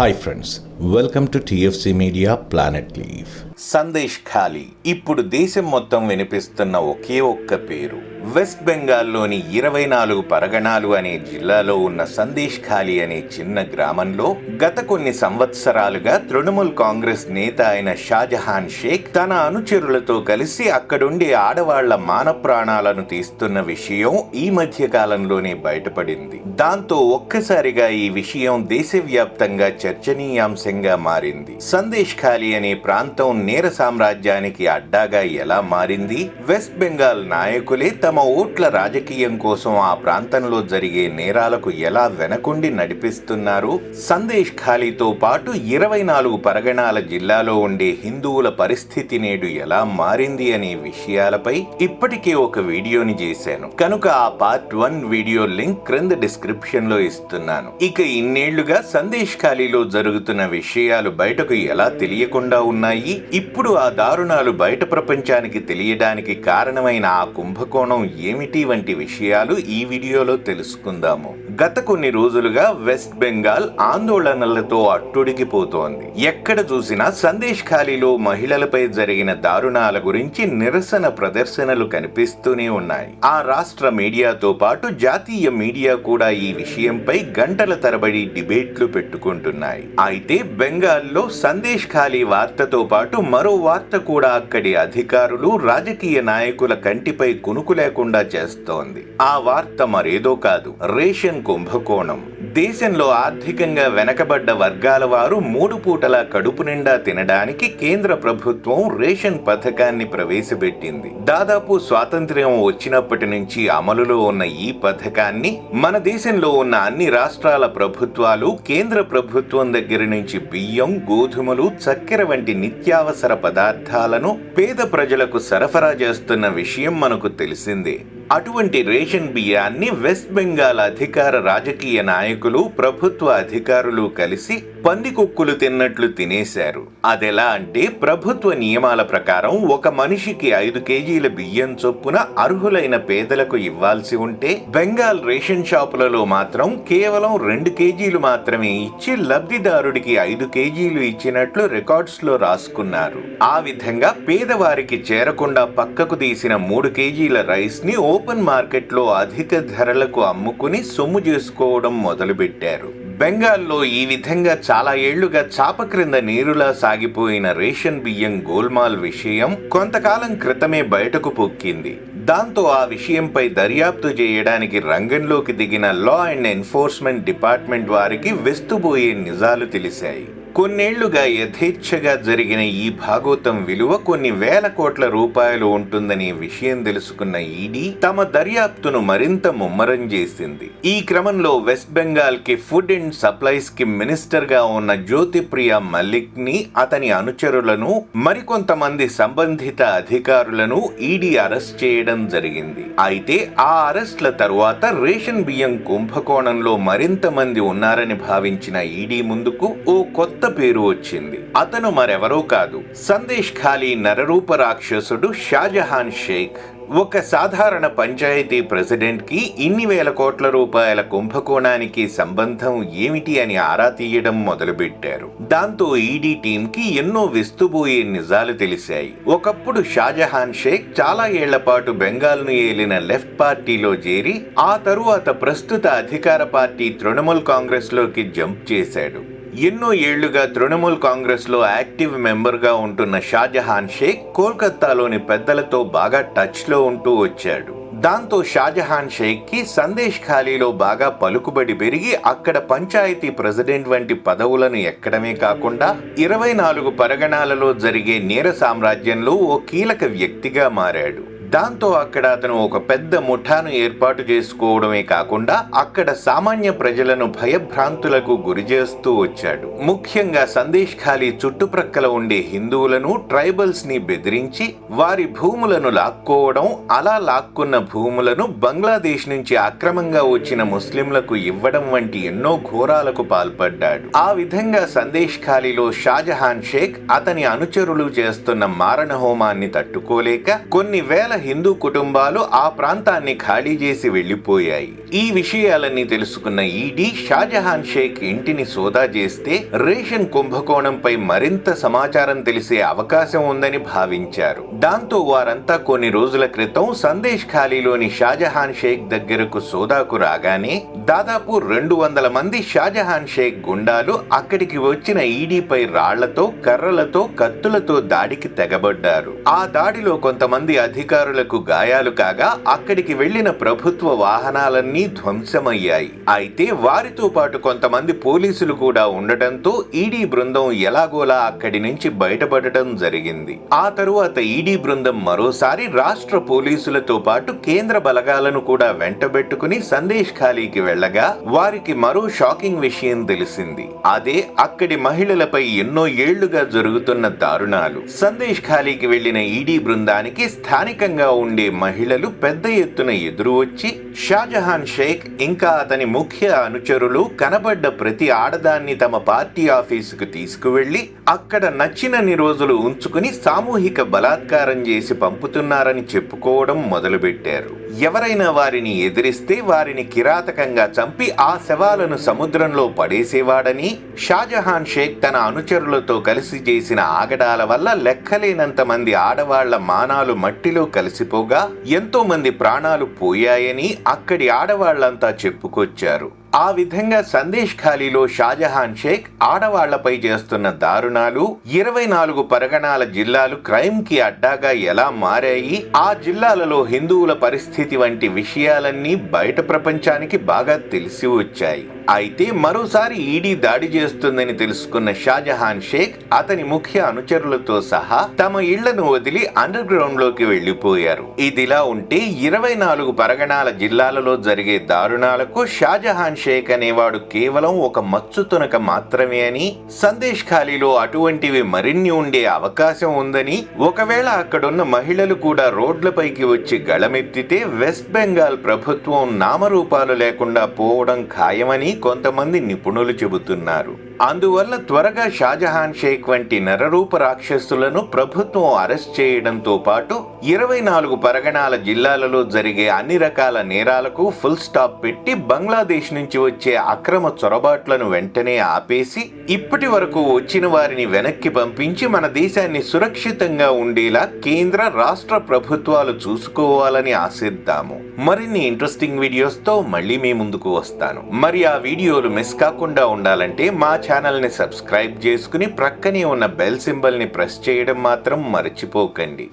Hi friends welcome to TFC media planet live Sandeshkhali. ఇప్పుడు దేశం మొత్తం వినిపిస్తున్న ఒకే ఒక్క పేరు. వెస్ట్ బెంగాల్లోని ఇరవై నాలుగు పరగణాలు అనే జిల్లాలో ఉన్న సందేశ్ ఖాళీ అనే చిన్న గ్రామంలో గత కొన్ని సంవత్సరాలుగా తృణమూల్ కాంగ్రెస్ నేత అయిన షాజహాన్ షేక్ తన అనుచరులతో కలిసి అక్కడుండే ఆడవాళ్ళ మాన ప్రాణాలను తీస్తున్న విషయం ఈ మధ్య కాలంలోనే బయటపడింది. దాంతో ఒక్కసారిగా ఈ విషయం దేశవ్యాప్తంగా చర్చనీయాంశంగా మారింది. సందేశ్ ఖాళీ అనే ప్రాంతం నేర సామ్రాజ్యానికి అడ్డాగా ఎలా మారింది? వెస్ట్ బెంగాల్ నాయకులే తమ ఓట్ల రాజకీయం కోసం ఆ ప్రాంతంలో జరిగే నేరాలకు ఎలా వెనకుండి నడిపిస్తున్నారు? సందేశ్ ఖాళీతో పాటు ఇరవై నాలుగు పరగణాల జిల్లాలో ఉండే హిందువుల పరిస్థితి నేడు ఎలా మారింది అనే విషయాలపై ఇప్పటికే ఒక వీడియోని చేశాను. కనుక ఆ పార్ట్ వన్ వీడియో లింక్ క్రింద డిస్క్రిప్షన్లో ఇస్తున్నాను. ఇక ఇన్నేళ్ళుగా సందేశ్ ఖాళీ ఖాళీలో జరుగుతున్న విషయాలు బయటకు ఎలా తెలియకుండా ఉన్నాయి? ఇప్పుడు ఆ దారుణాలు బయట ప్రపంచానికి తెలియడానికి కారణమైన ఆ కుంభకోణం ఏమిటి వంటి విషయాలు ఈ వీడియోలో తెలుసుకుందాము. గత కొన్ని రోజులుగా వెస్ట్ బెంగాల్ ఆందోళనలతో అట్టుడికిపోతోంది. ఎక్కడ చూసినా సందేశ్ ఖాళీలో మహిళలపై జరిగిన దారుణాల గురించి నిరసన ప్రదర్శనలు కనిపిస్తూనే ఉన్నాయి. ఆ రాష్ట్ర మీడియాతో పాటు జాతీయ మీడియా కూడా ఈ విషయంపై గంటల తరబడి డిబేట్లు పెట్టుకుంటున్నాయి అయితే బెంగాల్లో సందేశ్ ఖాళీ వార్తతో పాటు మరో వార్త కూడా అక్కడి అధికారులు రాజకీయ నాయకుల కంటిపై కునుకు లేకుండా చేస్తోంది. ఆ వార్త మరేదో కాదు రేషన్ కుంభకోణం. దేశంలో ఆర్థికంగా వెనకబడ్డ వర్గాల వారు మూడు పూటల కడుపు నిండా తినడానికి కేంద్ర ప్రభుత్వం రేషన్ పథకాన్ని ప్రవేశపెట్టింది. దాదాపు స్వాతంత్ర్యం వచ్చినప్పటి నుంచి అమలులో ఉన్న ఈ పథకాన్ని మన దేశంలో ఉన్న అన్ని రాష్ట్రాల ప్రభుత్వాలు కేంద్ర ప్రభుత్వం దగ్గర నుంచి బియ్యం గోధుమలు చక్కెర వంటి నిత్యావసర పదార్థాలను పేద ప్రజలకు సరఫరా చేస్తున్న విషయం మనకు తెలిసిందే. అటువంటి రేషన్ బియ్యాన్ని వెస్ట్ బెంగాల్ అధికార రాజకీయ నాయకులు ప్రభుత్వ అధికారులు కలిసి పందికొక్కులు తిన్నట్లు తినేశారు. అదెలా అంటే ప్రభుత్వ నియమాల ప్రకారం ఒక మనిషికి ఐదు కేజీల బియ్యం చొప్పున అర్హులైన పేదలకు ఇవ్వాల్సి ఉంటే బెంగాల్ రేషన్ షాపులలో మాత్రం కేవలం రెండు కేజీలు మాత్రమే ఇచ్చి లబ్ధిదారుడికి ఐదు కేజీలు ఇచ్చినట్లు రికార్డ్స్లో రాసుకున్నారు. ఆ విధంగా పేదవారికి చేరకుండా పక్కకు తీసిన మూడు కేజీల రైస్ని ఓపెన్ మార్కెట్లో అధిక ధరలకు అమ్ముకుని సొమ్ము చేసుకోవడం మొదలుపెట్టారు. బెంగాల్లో ఈ విధంగా చాలా ఏళ్ళుగా చాప క్రింద నీరులా సాగిపోయిన రేషన్ బియ్యం గోల్మాల్ విషయం కొంతకాలం క్రితమే బయటకు పొక్కింది. దాంతో ఆ విషయంపై దర్యాప్తు చేయడానికి రంగంలోకి దిగిన లా అండ్ ఎన్ఫోర్స్మెంట్ డిపార్ట్మెంట్ వారికి వెస్తుబోయే నిజాలు తెలిసాయి కొన్నేళ్ళుగా యథేచ్ఛగా జరిగిన ఈ భాగోతం విలువ కొన్ని వేల కోట్ల రూపాయలు ఉంటుందనే విషయం తెలుసుకున్న ఈడీ తమ దర్యాప్తును మరింత ముమ్మరం చేసింది. ఈ క్రమంలో వెస్ట్ బెంగాల్కి ఫుడ్ అండ్ సప్లైస్కి మినిస్టర్గా ఉన్న జ్యోతిప్రియ మల్లిక్ని అతని అనుచరులను మరికొంతమంది సంబంధిత అధికారులను ఈడీ అరెస్ట్ చేయడం జరిగింది. అయితే ఆ అరెస్ట్ల తరువాత రేషన్ బియ్యం కుంభకోణంలో మరింత మంది ఉన్నారని భావించిన ఈడీ ముందుకు ఓ కొత్త కొత్త పేరు వచ్చింది. అతను మరెవరో కాదు. సందేశ్ ఖాళీ నరరూప రాక్షసుడు షాజహాన్ షేక్. ఒక సాధారణ పంచాయతీ ప్రెసిడెంట్కి ఇన్ని వేల కోట్ల రూపాయల కుంభకోణానికి సంబంధం ఏమిటి అని ఆరా తీయడం మొదలుపెట్టారు. దాంతో ఈడీ టీంకి ఎన్నో విస్తుబోయే నిజాలు తెలిసాయి ఒకప్పుడు షాజహాన్ షేక్ చాలా ఏళ్ళ పాటు బెంగాల్ను ఏలిన లెఫ్ట్ పార్టీలో చేరి ఆ తరువాత ప్రస్తుత అధికార పార్టీ తృణమూల్ కాంగ్రెస్లోకి జంప్ చేశాడు. ఎన్నో ఏళ్ళుగా తృణమూల్ కాంగ్రెస్లో యాక్టివ్ మెంబర్గా ఉంటున్న షాజహాన్ షేక్ కోల్కత్తాలోని పెద్దలతో బాగా టచ్లో ఉంటూ వచ్చాడు. దాంతో షాజహాన్ షేక్కి సందేశ్ ఖాళీలో బాగా పలుకుబడి పెరిగి అక్కడ పంచాయతీ ప్రెసిడెంట్ వంటి పదవులను ఎక్కడమే కాకుండా ఇరవై నాలుగు పరగణాలలో జరిగే నేర సామ్రాజ్యంలో ఓ కీలక వ్యక్తిగా మారాడు. దాంతో అక్కడ అతను ఒక పెద్ద ముఠాను ఏర్పాటు చేసుకోవడమే కాకుండా అక్కడ సామాన్య ప్రజలను భయభ్రాంతులకు గురి చేస్తూ వచ్చాడు. ముఖ్యంగా సందేశ్ ఖాళీ చుట్టుప్రక్కల ఉండే హిందువులను ట్రైబల్స్ని బెదిరించి వారి భూములను లాక్కోవడం అలా లాక్కున్న భూములను బంగ్లాదేశ్ నుంచి అక్రమంగా వచ్చిన ముస్లింలకు ఇవ్వడం వంటి ఎన్నో ఘోరాలకు పాల్పడ్డాడు. ఆ విధంగా సందేశ్ ఖాళీలో షాజహాన్ షేక్ అతని అనుచరులు చేస్తున్న మారణ హోమాన్ని తట్టుకోలేక కొన్ని వేల హిందూ కుటుంబాలు ఆ ప్రాంతాన్ని ఖాళీ చేసి వెళ్ళిపోయాయి ఈ విషయాలన్నీ తెలుసుకున్న ఈడీ షాజహాన్ షేక్ ఇంటిని సోదా చేస్తే రేషన్ కుంభకోణంపై మరింత సమాచారం తెలిసే అవకాశం ఉందని భావించారు. దాంతో వారంతా కొన్ని రోజుల క్రితం సందేశ్ ఖాళీలోని షాజహాన్ షేక్ దగ్గరకు సోదాకు రాగానే దాదాపు రెండు వందల మంది షాజహాన్ షేక్ గుండాలు అక్కడికి వచ్చిన ఈడీపై రాళ్ళతో కర్రలతో కత్తులతో దాడికి తెగబడ్డారు. ఆ దాడిలో కొంతమంది అధికారులు అధికారులకు గాయాలు కాగా అక్కడికి వెళ్ళిన ప్రభుత్వ వాహనాలన్నీ ధ్వంసమయ్యాయి. అయితే వారితో పాటు కొంతమంది పోలీసులు కూడా ఉండటంతో ఈడీ బృందం ఎలాగోలా అక్కడి నుంచి బయటపడటం జరిగింది. ఆ తరువాత ఈడీ బృందం మరోసారి రాష్ట్ర పోలీసులతో పాటు కేంద్ర బలగాలను కూడా వెంటబెట్టుకుని సందేశ్ ఖాళీకి వెళ్ళగా వారికి మరో షాకింగ్ విషయం తెలిసింది. అదే అక్కడి మహిళలపై ఎన్నో ఏళ్ళుగా జరుగుతున్న దారుణాలు. సందేశ్ ఖాళీకి వెళ్ళిన ఈడీ బృందానికి స్థానికంగా ఉండే మహిళలు పెద్ద ఎత్తున ఎదురు వచ్చి షాజహాన్ షేక్ ఇంకా అతని ముఖ్య అనుచరులు కనబడ్డ ప్రతి ఆడదాన్ని తమ పార్టీ ఆఫీసుకు తీసుకువెళ్ళి అక్కడ నచ్చినన్ని రోజులు ఉంచుకుని సామూహిక బలాత్కారం చేసి పంపుతున్నారని చెప్పుకోవడం మొదలుపెట్టారు. ఎవరైనా వారిని ఎదిరిస్తే వారిని కిరాతకంగా చంపి ఆ శవాలను సముద్రంలో పడేసేవాడని షాజహాన్ షేక్ తన అనుచరులతో కలిసి చేసిన ఆగడాల వల్ల లెక్కలేనంత మంది ఆడవాళ్ళ మానాలు మట్టిలో కలిసిపోగా ఎంతో మంది ప్రాణాలు పోయాయని అక్కడి ఆడవాళ్ళంతా చెప్పుకొచ్చారు. ఆ విధంగా సందేశ్ ఖాళీలో షాజహాన్ షేక్ ఆడవాళ్ళపై చేస్తున్న దారుణాలు ఇరవై నాలుగు పరగణాల జిల్లాలు క్రైమ్కి అడ్డాగా ఎలా మారాయి ఆ జిల్లాలలో హిందువుల పరిస్థితి వంటి విషయాలన్నీ బయట ప్రపంచానికి బాగా తెలిసి వచ్చాయి. అయితే మరోసారి ఈడీ దాడి చేస్తుందని తెలుసుకున్న షాజహాన్ షేక్ అతని ముఖ్య అనుచరులతో సహా తమ ఇళ్ళను వదిలి అండర్ గ్రౌండ్లోకి వెళ్ళిపోయారు ఇదిలా ఉంటే ఇరవై నాలుగు పరగణాల జిల్లాలలో జరిగే దారుణాలకు షాజహాన్ షేక్ అనేవాడు కేవలం ఒక మచ్చు తునక మాత్రమే అని సందేశ్ ఖాళీలో అటువంటివి మరిన్ని ఉండే అవకాశం ఉందని ఒకవేళ అక్కడున్న మహిళలు కూడా రోడ్లపైకి వచ్చి గళమెత్తితే వెస్ట్ బెంగాల్ ప్రభుత్వం నామరూపాలు లేకుండా పోవడం ఖాయమని కొంతమంది నిపుణులు చెబుతున్నారు. అందువల్ల త్వరగా షాజహాన్ షేక్ వంటి నరరూప రాక్షసులను ప్రభుత్వం అరెస్ట్ చేయడంతో పాటు ఇరవై నాలుగు పరగణాల జిల్లాలలో జరిగే అన్ని రకాల నేరాలకు ఫుల్ స్టాప్ పెట్టి బంగ్లాదేశ్ నుంచి వచ్చే అక్రమ చొరబాట్లను వెంటనే ఆపేసి ఇప్పటి వరకు వచ్చిన వారిని వెనక్కి పంపించి మన దేశాన్ని సురక్షితంగా ఉండేలా కేంద్ర రాష్ట్ర ప్రభుత్వాలు చూసుకోవాలని ఆశిద్దాము. మరిన్ని ఇంట్రెస్టింగ్ వీడియోస్తో మళ్ళీ మీ ముందుకు వస్తాను. మరి ఆ వీడియోలు మిస్ కాకుండా ఉండాలంటే మా ఛానల్ని సబ్స్క్రైబ్ చేసుకుని ప్రక్కనే ఉన్న బెల్ సింబల్ని ప్రెస్ చేయడం మాత్రం మర్చిపోకండి.